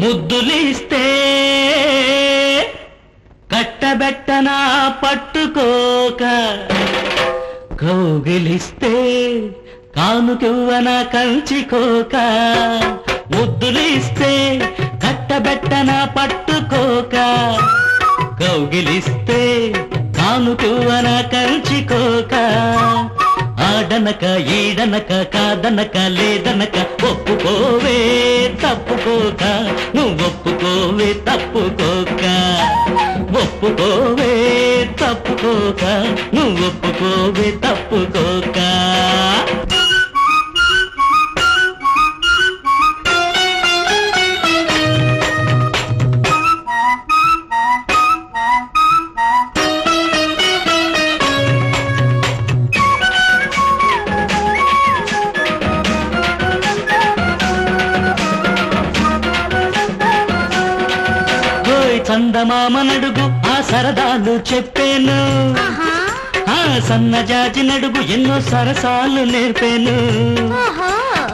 ముద్దులిస్తే కట్టబెట్టనా పట్టుకోక కౌగిలిస్తే కానుకివ్వన కంచికోక ముద్దులిస్తే కట్టబెట్టన పట్టుకోక కౌగిలిస్తే కానుకివ్వన కంచికోక. ఆడనక ఈడనక కాదనక లేదనక ఒప్పుకోవే తప్పుకోక. నువ్వు ఒప్పుకోవే తప్పుకోక. ఒప్పుకోవే తప్పుకోక. నువ్వు ఒప్పుకోవే తప్పుకోక. చందమామ నడుగు ఆ సరదాలు చెప్పాను. ఆ సన్నజాజి నడుగు ఎన్నో సరసాలు నేర్పాను.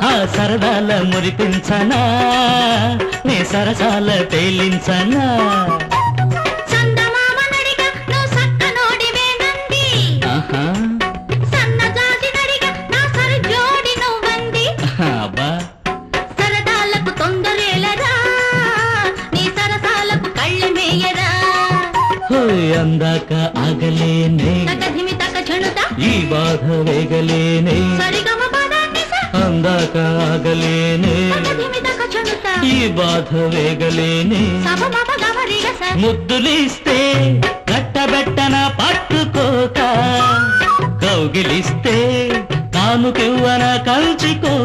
ఆ సరదాల మురిపించనా నే సరసాల తేలించనా. పదాన్ని స అందాక ఆగలేనే తగధిమి తగ చెణుత ఈ బాధ వేగలేనే ముద్దులిస్తే కట్టబెట్టన పట్టుకోక కౌగిలిస్తే కానుకెవ్వన కంచుకోక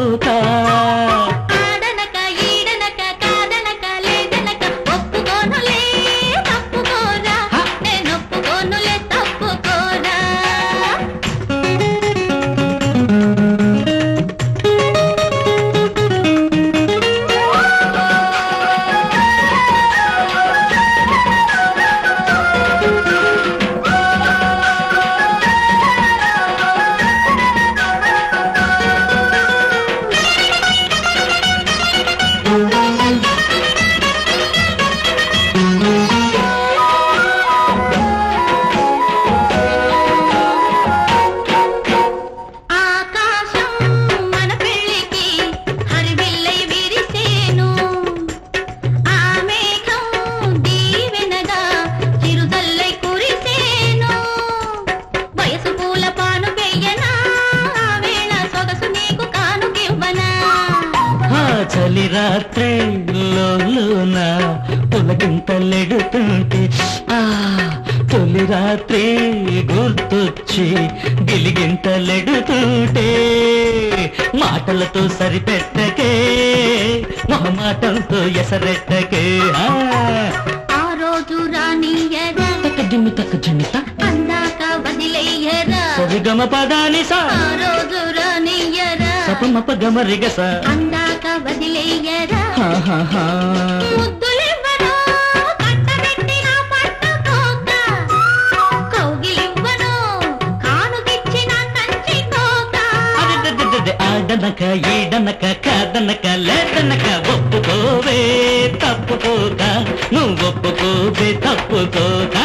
చలి రాత్రి లోన పులకింతలెడుతుంటే ఆ తొలి రాత్రి గుర్తొచ్చి గిలిగింతలెడుతుంటే మాటలతో సరిపెట్టకే మొహమాటంతో ఎసరెట్టకే ఆ. ఆ రోజు తక్క దిమ్మి తక్క జిమ్మి అందాక వదిలేయరా సరిగమ పదాని సా రోజు రానియరా సపమప గమరిగ సా అందాక వదిలేయరా. ముద్దులివ్వను కట్టబెట్టి నా పట్టుకోక కౌగిలివ్వను కానుకిచ్చిన కంచికోక అరెరెరెరెరె, ఆడనక ఈడనక కాదనక లేదనక ఒప్పుకోవే తప్పుకోక. నువ్వు ఒప్పుకోవే తప్పుకోక.